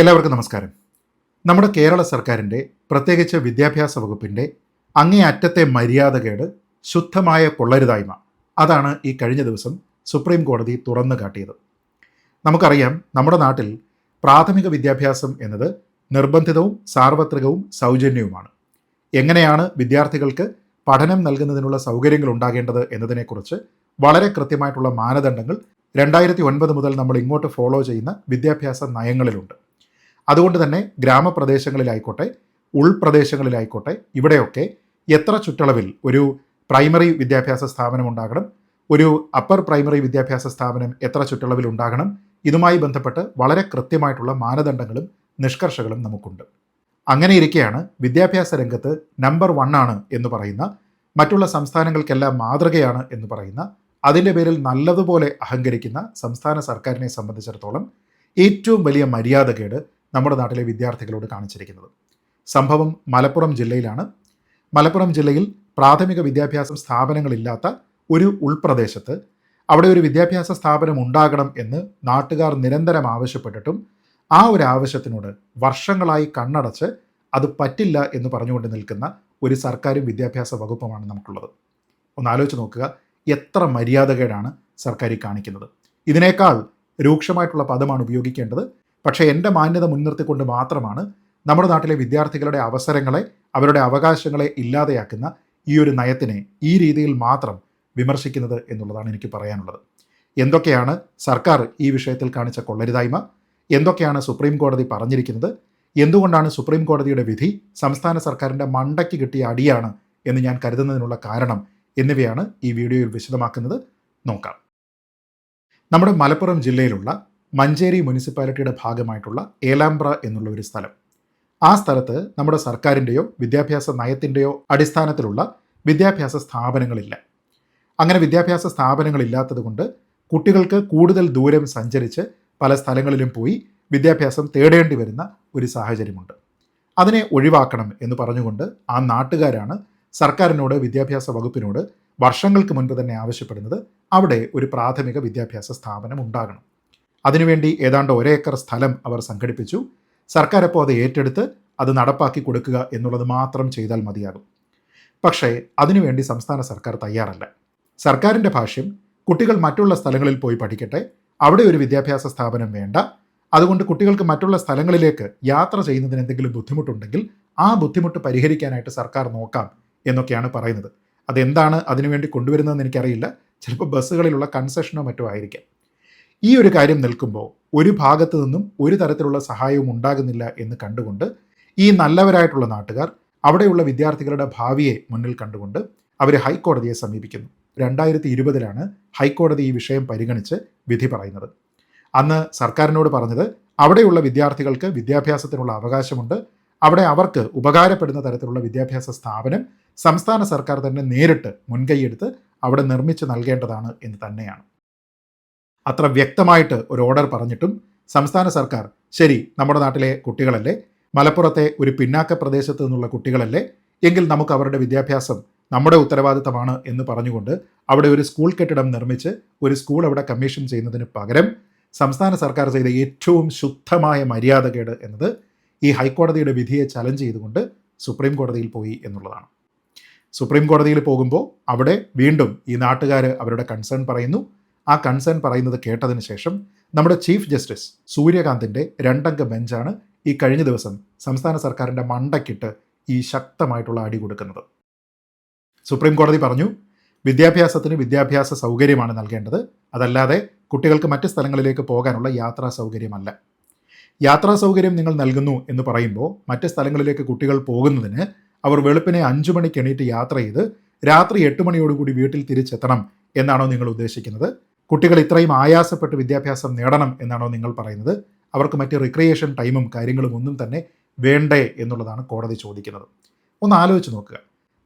എല്ലാവർക്കും നമസ്കാരം. നമ്മുടെ കേരള സർക്കാരിന്റെ പ്രത്യേകിച്ച് വിദ്യാഭ്യാസ വകുപ്പിന്റെ അങ്ങേയറ്റത്തെ മര്യാദകേട് ശുദ്ധമായ കൊള്ളരുതായ്മ അതാണ് ഈ കഴിഞ്ഞ ദിവസം സുപ്രീം കോടതി തുറന്നു കാട്ടിയത്. നമുക്കറിയാം നമ്മുടെ നാട്ടിൽ പ്രാഥമിക വിദ്യാഭ്യാസം എന്നത് നിർബന്ധിതവും സാർവത്രികവും സൗജന്യവുമാണ്. എങ്ങനെയാണ് വിദ്യാർത്ഥികൾക്ക് പഠനം നൽകുന്നതിനുള്ള സൗകര്യങ്ങൾ ഉണ്ടാകേണ്ടത് എന്നതിനെക്കുറിച്ച് വളരെ കൃത്യമായിട്ടുള്ള മാനദണ്ഡങ്ങൾ രണ്ടായിരത്തി ഒൻപത് മുതൽ നമ്മൾ ഇങ്ങോട്ട് ഫോളോ ചെയ്യുന്ന വിദ്യാഭ്യാസ നയങ്ങളിലുണ്ട്. അതുകൊണ്ട് തന്നെ ഗ്രാമപ്രദേശങ്ങളിലായിക്കോട്ടെ ഉൾപ്രദേശങ്ങളിലായിക്കോട്ടെ ഇവിടെയൊക്കെ എത്ര ചുറ്റളവിൽ ഒരു പ്രൈമറി വിദ്യാഭ്യാസ സ്ഥാപനം ഉണ്ടാകണം ഒരു അപ്പർ പ്രൈമറി വിദ്യാഭ്യാസ സ്ഥാപനം എത്ര ചുറ്റളവിൽ ഉണ്ടാകണം ഇതുമായി ബന്ധപ്പെട്ട് വളരെ കൃത്യമായിട്ടുള്ള മാനദണ്ഡങ്ങളും നിഷ്കർഷകളും നമുക്കുണ്ട്. അങ്ങനെ ഇരിക്കെയാണ് വിദ്യാഭ്യാസ രംഗത്ത് നമ്പർ വൺ ആണ് എന്ന് പറയുന്ന മറ്റുള്ള സംസ്ഥാനങ്ങൾക്കെല്ലാം മാതൃകയാണ് എന്ന് പറയുന്ന അതിന്റെ പേരിൽ നല്ലതുപോലെ അഹങ്കരിക്കുന്ന സംസ്ഥാന സർക്കാരിനെ സംബന്ധിച്ചിടത്തോളം ഏറ്റവും വലിയ മര്യാദകേട് നമ്മുടെ നാട്ടിലെ വിദ്യാർത്ഥികളോട് കാണിച്ചിരിക്കുന്നത്. സംഭവം മലപ്പുറം ജില്ലയിലാണ്. മലപ്പുറം ജില്ലയിൽ പ്രാഥമിക വിദ്യാഭ്യാസ സ്ഥാപനങ്ങളില്ലാത്ത ഒരു ഉൾപ്രദേശത്ത് അവിടെ ഒരു വിദ്യാഭ്യാസ സ്ഥാപനം ഉണ്ടാകണം എന്ന് നാട്ടുകാർ നിരന്തരം ആവശ്യപ്പെട്ടിട്ടും ആ ഒരു ആവശ്യത്തിനോട് വർഷങ്ങളായി കണ്ണടച്ച് അത് പറ്റില്ല എന്ന് പറഞ്ഞുകൊണ്ട് നിൽക്കുന്ന ഒരു സർക്കാരും വിദ്യാഭ്യാസ വകുപ്പുമാണ് നമുക്കുള്ളത്. ഒന്ന് ആലോചിച്ച് നോക്കുക എത്ര മര്യാദകേടാണ് സർക്കാർ കാണിക്കുന്നത്? ഇതിനേക്കാൾ രൂക്ഷമായിട്ടുള്ള പദമാണ് ഉപയോഗിക്കേണ്ടത്. പക്ഷേ എന്റെ മാന്യത മുൻനിർത്തിക്കൊണ്ട് മാത്രമാണ് നമ്മുടെ നാട്ടിലെ വിദ്യാർത്ഥികളുടെ അവസരങ്ങളെ അവരുടെ അവകാശങ്ങളെ ഇല്ലാതെയാക്കുന്ന ഈ ഒരു നയത്തിനെ ഈ രീതിയിൽ മാത്രം വിമർശിക്കുന്നത് എന്നുള്ളതാണ് എനിക്ക് പറയാനുള്ളത്. എന്തൊക്കെയാണ് സർക്കാർ ഈ വിഷയത്തിൽ കാണിച്ച കൊള്ളരുതായ്മ? എന്തൊക്കെയാണ് സുപ്രീം കോടതി പറഞ്ഞിരിക്കുന്നത്? എന്തുകൊണ്ടാണ് സുപ്രീം കോടതിയുടെ വിധി സംസ്ഥാന സർക്കാരിന്റെ മണ്ടയ്ക്ക് കിട്ടിയ അടിയാണ് എന്ന് ഞാൻ കരുതുന്നതിനുള്ള കാരണം എന്നിവയാണ് ഈ വീഡിയോയിൽ വിശദമാക്കുന്നത്. നോക്കാം. നമ്മുടെ മലപ്പുറം ജില്ലയിലുള്ള മഞ്ചേരി മുനിസിപ്പാലിറ്റിയുടെ ഭാഗമായിട്ടുള്ള ഏലാംബ്ര എന്നുള്ള ഒരു സ്ഥലം. ആ സ്ഥലത്ത് നമ്മുടെ സർക്കാരിന്റെയോ വിദ്യാഭ്യാസ നയത്തിന്റെയോ അടിസ്ഥാനത്തിലുള്ള വിദ്യാഭ്യാസ സ്ഥാപനങ്ങളില്ല. അങ്ങനെ വിദ്യാഭ്യാസ സ്ഥാപനങ്ങളില്ലാത്തത് കൊണ്ട് കുട്ടികൾക്ക് കൂടുതൽ ദൂരം സഞ്ചരിച്ച് പല സ്ഥലങ്ങളിലും പോയി വിദ്യാഭ്യാസം തേടേണ്ടി വരുന്ന ഒരു സാഹചര്യമുണ്ട്. അതിനെ ഒഴിവാക്കണം എന്ന് പറഞ്ഞുകൊണ്ട് ആ നാട്ടുകാരാണ് സർക്കാരിനോട് വിദ്യാഭ്യാസ വകുപ്പിനോട് വർഷങ്ങൾക്ക് മുൻപ് തന്നെ ആവശ്യപ്പെടുന്നത് അവിടെ ഒരു പ്രാഥമിക വിദ്യാഭ്യാസ സ്ഥാപനം ഉണ്ടാകണം. അതിനുവേണ്ടി ഏതാണ്ട് ഒരേക്കർ സ്ഥലം അവർ സംഘടിപ്പിച്ചു. സർക്കാർ അപ്പോൾ അത് ഏറ്റെടുത്ത് അത് നടപ്പാക്കി കൊടുക്കുക എന്നുള്ളത് മാത്രം ചെയ്താൽ മതിയാകും. പക്ഷേ അതിനുവേണ്ടി സംസ്ഥാന സർക്കാർ തയ്യാറല്ല. സർക്കാരിന്റെ ഭാഷ്യം കുട്ടികൾ മറ്റുള്ള സ്ഥലങ്ങളിൽ പോയി പഠിക്കട്ടെ അവിടെ ഒരു വിദ്യാഭ്യാസ സ്ഥാപനം വേണ്ട അതുകൊണ്ട് കുട്ടികൾക്ക് മറ്റുള്ള സ്ഥലങ്ങളിലേക്ക് യാത്ര ചെയ്യുന്നതിന് എന്തെങ്കിലും ബുദ്ധിമുട്ടുണ്ടെങ്കിൽ ആ ബുദ്ധിമുട്ട് പരിഹരിക്കാനായിട്ട് സർക്കാർ നോക്കാം എന്നൊക്കെയാണ് പറയുന്നത്. അതെന്താണ് അതിനുവേണ്ടി കൊണ്ടുവരുന്നതെന്ന് എനിക്കറിയില്ല. ചിലപ്പോൾ ബസ്സുകളിലുള്ള കൺസെഷനോ മറ്റോ ആയിരിക്കാം. ഈ ഒരു കാര്യം നിൽക്കുമ്പോൾ ഒരു ഭാഗത്തു നിന്നും ഒരു തരത്തിലുള്ള സഹായവും ഉണ്ടാകുന്നില്ല എന്ന് കണ്ടുകൊണ്ട് ഈ നല്ലവരായിട്ടുള്ള നാട്ടുകാർ അവിടെയുള്ള വിദ്യാർത്ഥികളുടെ ഭാവിയെ മുന്നിൽ കണ്ടുകൊണ്ട് അവർ ഹൈക്കോടതിയെ സമീപിക്കുന്നു. രണ്ടായിരത്തി ഇരുപതിലാണ് ഹൈക്കോടതി ഈ വിഷയം പരിഗണിച്ച് വിധി പറയുന്നത്. അന്ന് സർക്കാരിനോട് പറഞ്ഞത് അവിടെയുള്ള വിദ്യാർത്ഥികൾക്ക് വിദ്യാഭ്യാസത്തിനുള്ള അവകാശമുണ്ട്. അവിടെ അവർക്ക് ഉപകാരപ്പെടുന്ന തരത്തിലുള്ള വിദ്യാഭ്യാസ സ്ഥാപനം സംസ്ഥാന സർക്കാർ തന്നെ നേരിട്ട് മുൻകൈയെടുത്ത് അവിടെ നിർമ്മിച്ച് നൽകേണ്ടതാണ് എന്ന് തന്നെയാണ്. അത്ര വ്യക്തമായിട്ട് ഒരു ഓർഡർ പറഞ്ഞിട്ടും സംസ്ഥാന സർക്കാർ ശരി നമ്മുടെ നാട്ടിലെ കുട്ടികളല്ലേ മലപ്പുറത്തെ ഒരു പിന്നാക്ക പ്രദേശത്ത് നിന്നുള്ള കുട്ടികളല്ലേ എങ്കിൽ നമുക്ക് അവരുടെ വിദ്യാഭ്യാസം നമ്മുടെ ഉത്തരവാദിത്തമാണ് എന്ന് പറഞ്ഞുകൊണ്ട് അവിടെ ഒരു സ്കൂൾ കെട്ടിടം നിർമ്മിച്ച് ഒരു സ്കൂൾ അവിടെ കമ്മീഷൻ ചെയ്യുന്നതിന് പകരം സംസ്ഥാന സർക്കാർ ചെയ്ത ഏറ്റവും ശുദ്ധമായ മര്യാദകേട് എന്നത് ഈ ഹൈക്കോടതിയുടെ വിധിയെ ചലഞ്ച് ചെയ്തുകൊണ്ട് സുപ്രീം കോടതിയിൽ പോയി എന്നുള്ളതാണ്. സുപ്രീം കോടതിയിൽ പോകുമ്പോൾ അവിടെ വീണ്ടും ഈ നാട്ടുകാർ അവരുടെ കൺസേൺ പറയുന്നു. ആ കൺസേൺ പറയുന്നത് കേട്ടതിന് ശേഷം നമ്മുടെ ചീഫ് ജസ്റ്റിസ് സൂര്യകാന്തിന്റെ രണ്ടംഗ ബെഞ്ചാണ് ഈ കഴിഞ്ഞ ദിവസം സംസ്ഥാന സർക്കാരിന്റെ മണ്ടക്കിട്ട് ഈ ശക്തമായിട്ടുള്ള അടി കൊടുക്കുന്നത്. സുപ്രീം കോടതി പറഞ്ഞു വിദ്യാഭ്യാസത്തിന് വിദ്യാഭ്യാസ സൗകര്യമാണ് നൽകേണ്ടത്. അതല്ലാതെ കുട്ടികൾക്ക് മറ്റ് സ്ഥലങ്ങളിലേക്ക് പോകാനുള്ള യാത്രാ സൗകര്യമല്ല. യാത്രാ സൗകര്യം നിങ്ങൾ നൽകുന്നു എന്ന് പറയുമ്പോൾ മറ്റ് സ്ഥലങ്ങളിലേക്ക് കുട്ടികൾ പോകുന്നതിന് അവർ വെളുപ്പിനെ അഞ്ചു മണിക്ക് എണീറ്റ് യാത്ര ചെയ്ത് രാത്രി എട്ട് മണിയോടുകൂടി വീട്ടിൽ തിരിച്ചെത്തണം എന്നാണോ നിങ്ങൾ ഉദ്ദേശിക്കുന്നത്? കുട്ടികൾ ഇത്രയും ആയാസപ്പെട്ട് വിദ്യാഭ്യാസം നേടണം എന്നാണോ നിങ്ങൾ പറയുന്നത്? അവർക്ക് മറ്റ് റിക്രിയേഷൻ ടൈമും കാര്യങ്ങളും ഒന്നും തന്നെ വേണ്ടേ എന്നുള്ളതാണ് കോടതി ചോദിക്കുന്നത്. ഒന്ന് ആലോചിച്ച് നോക്കുക.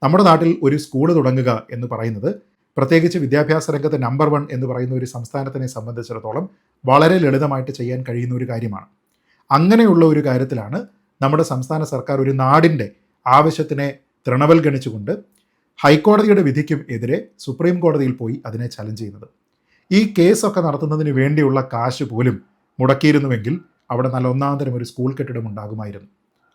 നമ്മുടെ നാട്ടിൽ ഒരു സ്കൂൾ തുടങ്ങുക എന്ന് പറയുന്നത് പ്രത്യേകിച്ച് വിദ്യാഭ്യാസ രംഗത്ത് നമ്പർ വൺ എന്ന് പറയുന്ന ഒരു സംസ്ഥാനത്തിനെ സംബന്ധിച്ചിടത്തോളം വളരെ ലളിതമായിട്ട് ചെയ്യാൻ കഴിയുന്ന ഒരു കാര്യമാണ്. അങ്ങനെയുള്ള ഒരു കാര്യത്തിലാണ് നമ്മുടെ സംസ്ഥാന സർക്കാർ ഒരു നാടിന്റെ ആവശ്യത്തിനെ തൃണവൽഗണിച്ചുകൊണ്ട് ഹൈക്കോടതിയുടെ വിധിക്കും എതിരെ സുപ്രീം കോടതിയിൽ പോയി അതിനെ ചലഞ്ച് ചെയ്യുന്നത്. ഈ കേസൊക്കെ നടത്തുന്നതിന് വേണ്ടിയുള്ള കാശ് പോലും മുടക്കിയിരുന്നുവെങ്കിൽ അവിടെ നല്ല ഒന്നാം തരം ഒരു സ്കൂൾ കെട്ടിടം ഉണ്ടാകുമായിരുന്നു.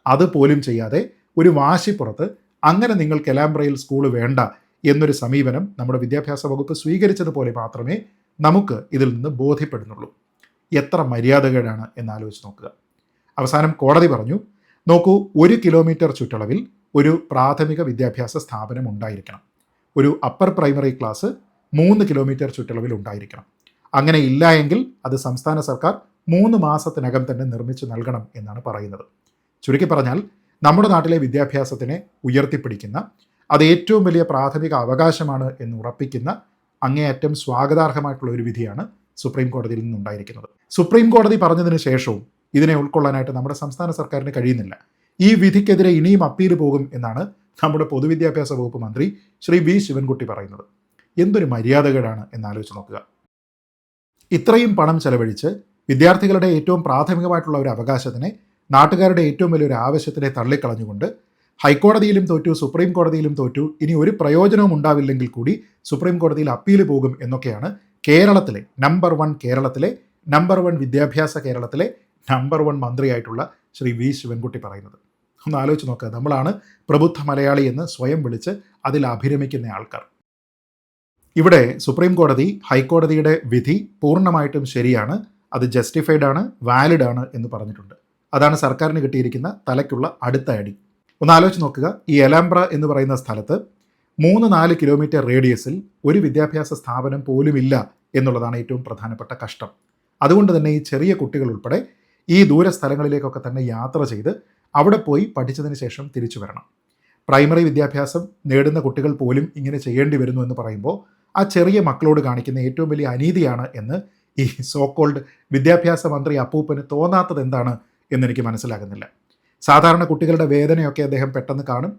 അതുപോലും ചെയ്യാതെ ഒരു വാശിപ്പുറത്ത് അങ്ങനെ നിങ്ങൾ എലാംബ്രയിൽ സ്കൂൾ വേണ്ട എന്നൊരു സമീപനം നമ്മുടെ വിദ്യാഭ്യാസ വകുപ്പ് സ്വീകരിച്ചതുപോലെ മാത്രമേ നമുക്ക് ഇതിൽ നിന്ന് ബോധ്യപ്പെടുന്നുള്ളൂ. എത്ര മര്യാദകേടാണ് എന്നാലോചിച്ച് നോക്കുക. അവസാനം കോടതി പറഞ്ഞു നോക്കൂ ഒരു കിലോമീറ്റർ ചുറ്റളവിൽ ഒരു പ്രാഥമിക വിദ്യാഭ്യാസ സ്ഥാപനം ഉണ്ടായിരിക്കണം. ഒരു അപ്പർ പ്രൈമറി ക്ലാസ് മൂന്ന് കിലോമീറ്റർ ചുറ്റളവിൽ ഉണ്ടായിരിക്കണം. അങ്ങനെ ഇല്ല എങ്കിൽ അത് സംസ്ഥാന സർക്കാർ മൂന്ന് മാസത്തിനകം തന്നെ നിർമ്മിച്ച് നൽകണം എന്നാണ് പറയുന്നത്. ചുരുക്കി പറഞ്ഞാൽ നമ്മുടെ നാട്ടിലെ വിദ്യാഭ്യാസത്തിനെ ഉയർത്തിപ്പിടിക്കുന്ന അത് ഏറ്റവും വലിയ പ്രാഥമിക അവകാശമാണ് എന്ന് ഉറപ്പിക്കുന്ന അങ്ങേയറ്റം സ്വാഗതാർഹമായിട്ടുള്ള ഒരു വിധിയാണ് സുപ്രീം കോടതിയിൽ നിന്നുണ്ടായിരിക്കുന്നത്. സുപ്രീം കോടതി പറഞ്ഞതിന് ശേഷവും ഇതിനെ ഉൾക്കൊള്ളാനായിട്ട് നമ്മുടെ സംസ്ഥാന സർക്കാരിന് കഴിയുന്നില്ല. ഈ വിധിക്കെതിരെ ഇനിയും അപ്പീൽ പോകും എന്നാണ് നമ്മുടെ പൊതുവിദ്യാഭ്യാസ വകുപ്പ് മന്ത്രി ശ്രീ വി ശിവൻകുട്ടി പറയുന്നത്. എന്തൊരു മര്യാദകേടാണ് എന്നാലോചിച്ച് നോക്കുക. ഇത്രയും പണം ചെലവഴിച്ച് വിദ്യാർത്ഥികളുടെ ഏറ്റവും പ്രാഥമികമായിട്ടുള്ള ഒരു അവകാശത്തിനെ നാട്ടുകാരുടെ ഏറ്റവും വലിയൊരു ആവശ്യത്തിനെ തള്ളിക്കളഞ്ഞുകൊണ്ട് ഹൈക്കോടതിയിലും തോറ്റു സുപ്രീം കോടതിയിലും തോറ്റു ഇനി ഒരു പ്രയോജനവും ഉണ്ടാവില്ലെങ്കിൽ കൂടി സുപ്രീം കോടതിയിൽ അപ്പീൽ പോകും എന്നൊക്കെയാണ് കേരളത്തിലെ നമ്പർ വൺ കേരളത്തിലെ നമ്പർ വൺ വിദ്യാഭ്യാസ കേരളത്തിലെ നമ്പർ വൺ മന്ത്രിയായിട്ടുള്ള ശ്രീ വി ശിവൻകുട്ടി പറയുന്നത്. ഒന്ന് ആലോചിച്ച് നോക്കുക. നമ്മളാണ് പ്രബുദ്ധ മലയാളി എന്ന് സ്വയം വിളിച്ച് അതിൽ അഭിരമിക്കുന്ന ആൾക്കാർ. ഇവിടെ സുപ്രീം കോടതി ഹൈക്കോടതിയുടെ വിധി പൂർണമായിട്ടും ശരിയാണ് അത് ജസ്റ്റിഫൈഡ് ആണ് വാലിഡ് ആണ് എന്ന് പറഞ്ഞിട്ടുണ്ട്. അതാണ് സർക്കാരിന് കിട്ടിയിരിക്കുന്ന തലയ്ക്കുള്ള അടുത്ത അടി. ഒന്ന് ആലോചിച്ച് നോക്കുക. ഈ എലാംബ്ര എന്ന് പറയുന്ന സ്ഥലത്ത് മൂന്ന് നാല് കിലോമീറ്റർ റേഡിയസിൽ ഒരു വിദ്യാഭ്യാസ സ്ഥാപനം പോലുമില്ല എന്നുള്ളതാണ് ഏറ്റവും പ്രധാനപ്പെട്ട കഷ്ടം. അതുകൊണ്ട് തന്നെ ഈ ചെറിയ കുട്ടികൾ ഉൾപ്പെടെ ഈ ദൂര സ്ഥലങ്ങളിലേക്കൊക്കെ തന്നെ യാത്ര ചെയ്ത് അവിടെ പോയി പഠിച്ചതിന് ശേഷം തിരിച്ചു വരണം. പ്രൈമറി വിദ്യാഭ്യാസം നേടുന്ന കുട്ടികൾ പോലും ഇങ്ങനെ ചെയ്യേണ്ടി വരുന്നു എന്ന് പറയുമ്പോൾ ആ ചെറിയ മക്കളോട് കാണിക്കുന്ന ഏറ്റവും വലിയ അനീതിയാണ് എന്ന് ഈ സോക്കോൾഡ് വിദ്യാഭ്യാസ മന്ത്രി അപ്പൂപ്പന് തോന്നാത്തത് എന്താണ് എന്നെനിക്ക് മനസ്സിലാകുന്നില്ല. സാധാരണ കുട്ടികളുടെ വേദനയൊക്കെ അദ്ദേഹം പെട്ടെന്ന് കാണും.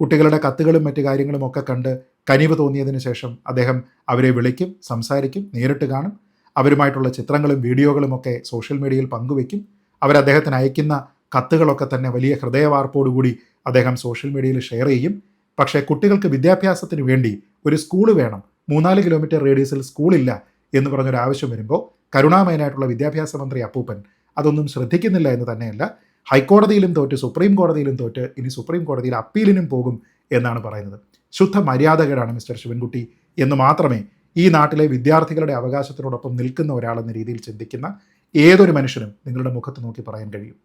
കുട്ടികളുടെ കത്തുകളും മറ്റു കാര്യങ്ങളും ഒക്കെ കണ്ട് കനിവ് തോന്നിയതിന് ശേഷം അദ്ദേഹം അവരെ വിളിക്കും സംസാരിക്കും നേരിട്ട് കാണും. അവരുമായിട്ടുള്ള ചിത്രങ്ങളും വീഡിയോകളും ഒക്കെ സോഷ്യൽ മീഡിയയിൽ പങ്കുവെക്കും. അവരദ്ദേഹത്തിന് അയക്കുന്ന കത്തുകളൊക്കെ തന്നെ വലിയ ഹൃദയവാർപ്പോടുകൂടി അദ്ദേഹം സോഷ്യൽ മീഡിയയിൽ ഷെയർ ചെയ്യും. പക്ഷേ കുട്ടികൾക്ക് വിദ്യാഭ്യാസത്തിന് വേണ്ടി ഒരു സ്കൂൾ വേണം. മൂന്നാൽ കിലോമീറ്റർ റേഡിയസിൽ സ്കൂളില്ല എന്ന് പറഞ്ഞൊരു ആവശ്യം വരുമ്പോൾ കരുണാമയനായിട്ടുള്ള വിദ്യാഭ്യാസ മന്ത്രി അപ്പൂപ്പൻ അതൊന്നും ശ്രദ്ധിക്കുന്നില്ല എന്ന് തന്നെയല്ല. ഹൈക്കോടതിയിലും തോറ്റ് സുപ്രീം കോടതിയിലും തോറ്റ് ഇനി സുപ്രീം കോടതിയിൽ അപ്പീലിനും പോകും എന്നാണ് പറയുന്നത്. ശുദ്ധ മര്യാദകേടാണ് മിസ്റ്റർ ശിവൻകുട്ടി എന്ന് മാത്രമേ ഈ നാട്ടിലെ വിദ്യാർത്ഥികളുടെ അവകാശത്തിനോടൊപ്പം നിൽക്കുന്ന ഒരാളെന്ന രീതിയിൽ ചിന്തിക്കുന്ന ഏതൊരു മനുഷ്യനും നിങ്ങളുടെ മുഖത്ത് നോക്കി പറയാൻ കഴിയും.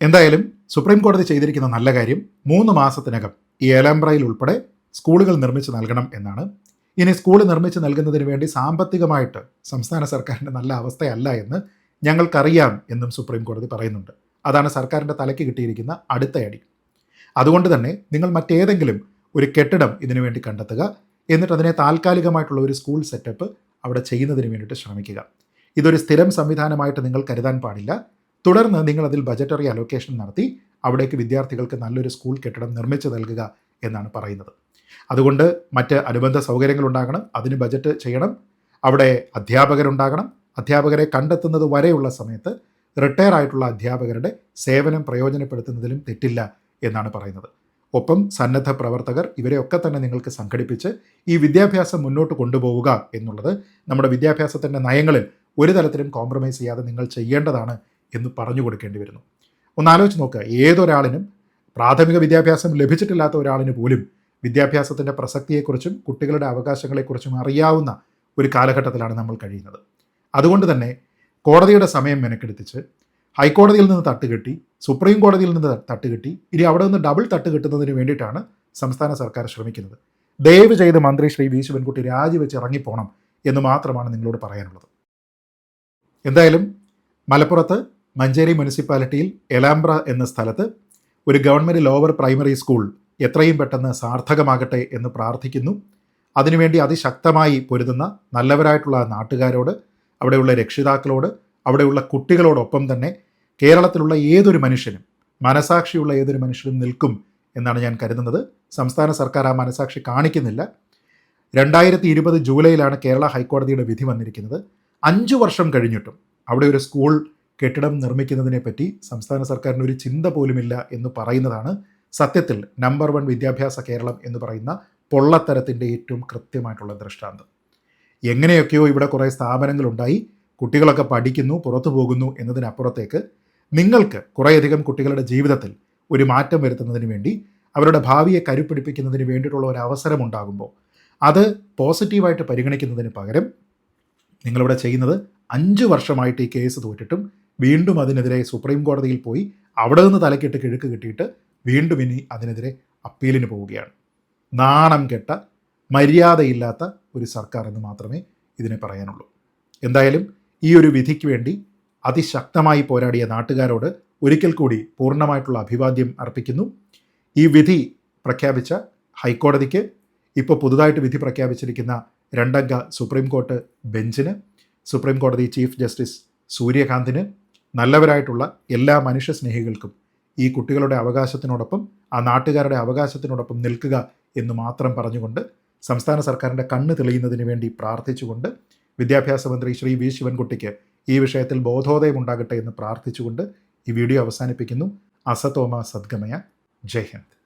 എന്തായാലും സുപ്രീം കോടതി ചെയ്തിരിക്കുന്ന നല്ല കാര്യം മൂന്ന് മാസത്തിനകം ഈ ഏലംബ്രയിൽ ഉൾപ്പെടെ സ്കൂളുകൾ നിർമ്മിച്ച് നൽകണം എന്നാണ്. ഇനി സ്കൂൾ നിർമ്മിച്ച് നൽകുന്നതിന് വേണ്ടി സാമ്പത്തികമായിട്ട് സംസ്ഥാന സർക്കാരിന്റെ നല്ല അവസ്ഥയല്ല എന്ന് ഞങ്ങൾക്കറിയാം എന്നും സുപ്രീം കോടതി പറയുന്നുണ്ട്. അതാണ് സർക്കാരിന്റെ തലയ്ക്ക് കിട്ടിയിരിക്കുന്ന അടുത്ത അടി. അതുകൊണ്ട് തന്നെ നിങ്ങൾ മറ്റേതെങ്കിലും ഒരു കെട്ടിടം ഇതിനു വേണ്ടി കണ്ടെത്തുക എന്നിട്ട് അതിനെ താൽക്കാലികമായിട്ടുള്ള ഒരു സ്കൂൾ സെറ്റപ്പ് അവിടെ ചെയ്യുന്നതിന് വേണ്ടിയിട്ട് ശ്രമിക്കുക. ഇതൊരു സ്ഥിരം സംവിധാനമായിട്ട് നിങ്ങൾ കരുതാൻ പാടില്ല. തുടർന്ന് നിങ്ങൾ അതിൽ ബജറ്ററി അലോക്കേഷൻ നടത്തി അവിടേക്ക് വിദ്യാർത്ഥികൾക്ക് നല്ലൊരു സ്കൂൾ കെട്ടിടം നിർമ്മിച്ചു നൽകുക എന്നാണ് പറയുന്നത്. അതുകൊണ്ട് മറ്റ് അനുബന്ധ സൗകര്യങ്ങൾ ഉണ്ടാകണം അതിന് ബജറ്റ് ചെയ്യണം അവിടെ അധ്യാപകരുണ്ടാകണം. അധ്യാപകരെ കണ്ടെത്തുന്നത് വരെയുള്ള സമയത്ത് റിട്ടയർ ആയിട്ടുള്ള അധ്യാപകരുടെ സേവനം പ്രയോജനപ്പെടുത്തുന്നതിലും തെറ്റില്ല എന്നാണ് പറയുന്നത്. ഒപ്പം സന്നദ്ധ പ്രവർത്തകർ ഇവരെയൊക്കെ തന്നെ നിങ്ങൾക്ക് സംഘടിപ്പിച്ച് ഈ വിദ്യാഭ്യാസം മുന്നോട്ട് കൊണ്ടുപോവുക എന്നുള്ളത് നമ്മുടെ വിദ്യാഭ്യാസത്തിന്റെ നയങ്ങളിൽ ഒരു തരത്തിലും കോംപ്രമൈസ് ചെയ്യാതെ നിങ്ങൾ ചെയ്യേണ്ടതാണ് എന്ന് പറഞ്ഞു കൊടുക്കേണ്ടി വരുന്നു. ഒന്ന് ആലോചിച്ച് നോക്കുക ഏതൊരാളിനും പ്രാഥമിക വിദ്യാഭ്യാസം ലഭിച്ചിട്ടില്ലാത്ത ഒരാളിന് പോലും വിദ്യാഭ്യാസത്തിന്റെ പ്രസക്തിയെക്കുറിച്ചും കുട്ടികളുടെ അവകാശങ്ങളെക്കുറിച്ചും അറിയാവുന്ന ഒരു കാലഘട്ടത്തിലാണ് നമ്മൾ കഴിയുന്നത്. അതുകൊണ്ട് തന്നെ കോടതിയുടെ സമയം മെനക്കെടുത്തിച്ച് ഹൈക്കോടതിയിൽ നിന്ന് തട്ടുകെട്ടി സുപ്രീം കോടതിയിൽ നിന്ന് തട്ടുകെട്ടി ഇനി അവിടെ നിന്ന് ഡബിൾ തട്ട് കിട്ടുന്നതിന് വേണ്ടിയിട്ടാണ് സംസ്ഥാന സർക്കാർ ശ്രമിക്കുന്നത്. ദയവ് ചെയ്ത് മന്ത്രി ശ്രീ വി ശിവൻകുട്ടി രാജിവെച്ച് ഇറങ്ങിപ്പോണം എന്ന് മാത്രമാണ് നിങ്ങളോട് പറയാനുള്ളത്. എന്തായാലും മലപ്പുറത്ത് മഞ്ചേരി മുനിസിപ്പാലിറ്റിയിൽ എലാംബ്ര എന്ന സ്ഥലത്ത് ഒരു ഗവൺമെന്റ് ലോവർ പ്രൈമറി സ്കൂൾ എത്രയും പെട്ടെന്ന് സാർത്ഥകമാകട്ടെ എന്ന് പ്രാർത്ഥിക്കുന്നു. അതിനുവേണ്ടി അതിശക്തമായി പൊരുതുന്ന നല്ലവരായിട്ടുള്ള നാട്ടുകാരോട് അവിടെയുള്ള രക്ഷിതാക്കളോട് അവിടെയുള്ള കുട്ടികളോടൊപ്പം തന്നെ കേരളത്തിലുള്ള ഏതൊരു മനുഷ്യനും മനസാക്ഷിയുള്ള ഏതൊരു മനുഷ്യനും നിൽക്കും എന്നാണ് ഞാൻ കരുതുന്നത്. സംസ്ഥാന സർക്കാർ ആ മനസാക്ഷി കാണിക്കുന്നില്ല. രണ്ടായിരത്തി ഇരുപത് ജൂലൈയിലാണ് കേരള ഹൈക്കോടതിയുടെ വിധി വന്നിരിക്കുന്നത്. അഞ്ചു വർഷം കഴിഞ്ഞിട്ടും അവിടെ ഒരു സ്കൂൾ കെട്ടിടം നിർമ്മിക്കുന്നതിനെപ്പറ്റി സംസ്ഥാന സർക്കാരിന് ഒരു ചിന്ത പോലുമില്ല എന്ന് പറയുന്നതാണ് സത്യത്തിൽ നമ്പർ വൺ വിദ്യാഭ്യാസ കേരളം എന്ന് പറയുന്ന പൊള്ളത്തരത്തിന്റെ ഏറ്റവും കൃത്യമായിട്ടുള്ള ദൃഷ്ടാന്തം. എങ്ങനെയൊക്കെയോ ഇവിടെ കുറേ സ്ഥാപനങ്ങളുണ്ടായി കുട്ടികളൊക്കെ പഠിക്കുന്നു പുറത്തു പോകുന്നു എന്നതിനപ്പുറത്തേക്ക് നിങ്ങൾക്ക് കുറേയധികം കുട്ടികളുടെ ജീവിതത്തിൽ ഒരു മാറ്റം വരുത്തുന്നതിന് വേണ്ടി അവരുടെ ഭാവിയെ കരുപ്പിടിപ്പിക്കുന്നതിന് വേണ്ടിയിട്ടുള്ള ഒരു അവസരമുണ്ടാകുമ്പോൾ അത് പോസിറ്റീവായിട്ട് പരിഗണിക്കുന്നതിന് പകരം നിങ്ങളിവിടെ ചെയ്യുന്നത് അഞ്ച് വർഷമായിട്ട് ഈ കേസ് തോറ്റിട്ടും വീണ്ടും അതിനെതിരെ സുപ്രീം കോടതിയിൽ പോയി അവിടെ നിന്ന് തലക്കിട്ട് കിഴക്ക് കിട്ടിയിട്ട് വീണ്ടും ഇനി അതിനെതിരെ അപ്പീലിന് പോവുകയാണ്. നാണം കെട്ട മര്യാദയില്ലാത്ത ഒരു സർക്കാർ എന്ന് മാത്രമേ ഇതിനെ പറയാനുള്ളൂ. എന്തായാലും ഈ ഒരു വിധിക്ക് വേണ്ടി അതിശക്തമായി പോരാടിയ നാട്ടുകാരോട് ഒരിക്കൽ കൂടി പൂർണമായിട്ടുള്ള അഭിവാദ്യം അർപ്പിക്കുന്നു. ഈ വിധി പ്രഖ്യാപിച്ച ഹൈക്കോടതിക്ക് ഇപ്പോൾ പുതുതായിട്ട് വിധി പ്രഖ്യാപിച്ചിരിക്കുന്ന രണ്ടംഗ സുപ്രീം കോർട്ട് ബെഞ്ചിന് സുപ്രീം കോടതി ചീഫ് ജസ്റ്റിസ് സൂര്യകാന്തിന് നല്ലവരായിട്ടുള്ള എല്ലാ മനുഷ്യ സ്നേഹികൾക്കും ഈ കുട്ടികളുടെ അവകാശത്തിനോടൊപ്പം ആ നാട്ടുകാരുടെ അവകാശത്തിനോടൊപ്പം നിൽക്കുക എന്ന് മാത്രം പറഞ്ഞുകൊണ്ട് സംസ്ഥാന സർക്കാരിന്റെ കണ്ണ് തെളിയുന്നതിന് വേണ്ടി പ്രാർത്ഥിച്ചുകൊണ്ട് വിദ്യാഭ്യാസ മന്ത്രി ശ്രീ വി ശിവൻകുട്ടിക്ക് ഈ വിഷയത്തിൽ ബോധോദയം ഉണ്ടാകട്ടെ എന്ന് പ്രാർത്ഥിച്ചുകൊണ്ട് ഈ വീഡിയോ അവസാനിപ്പിക്കുന്നു. അസതോമ സദ്ഗമയ. ജയ് ഹിന്ദ്.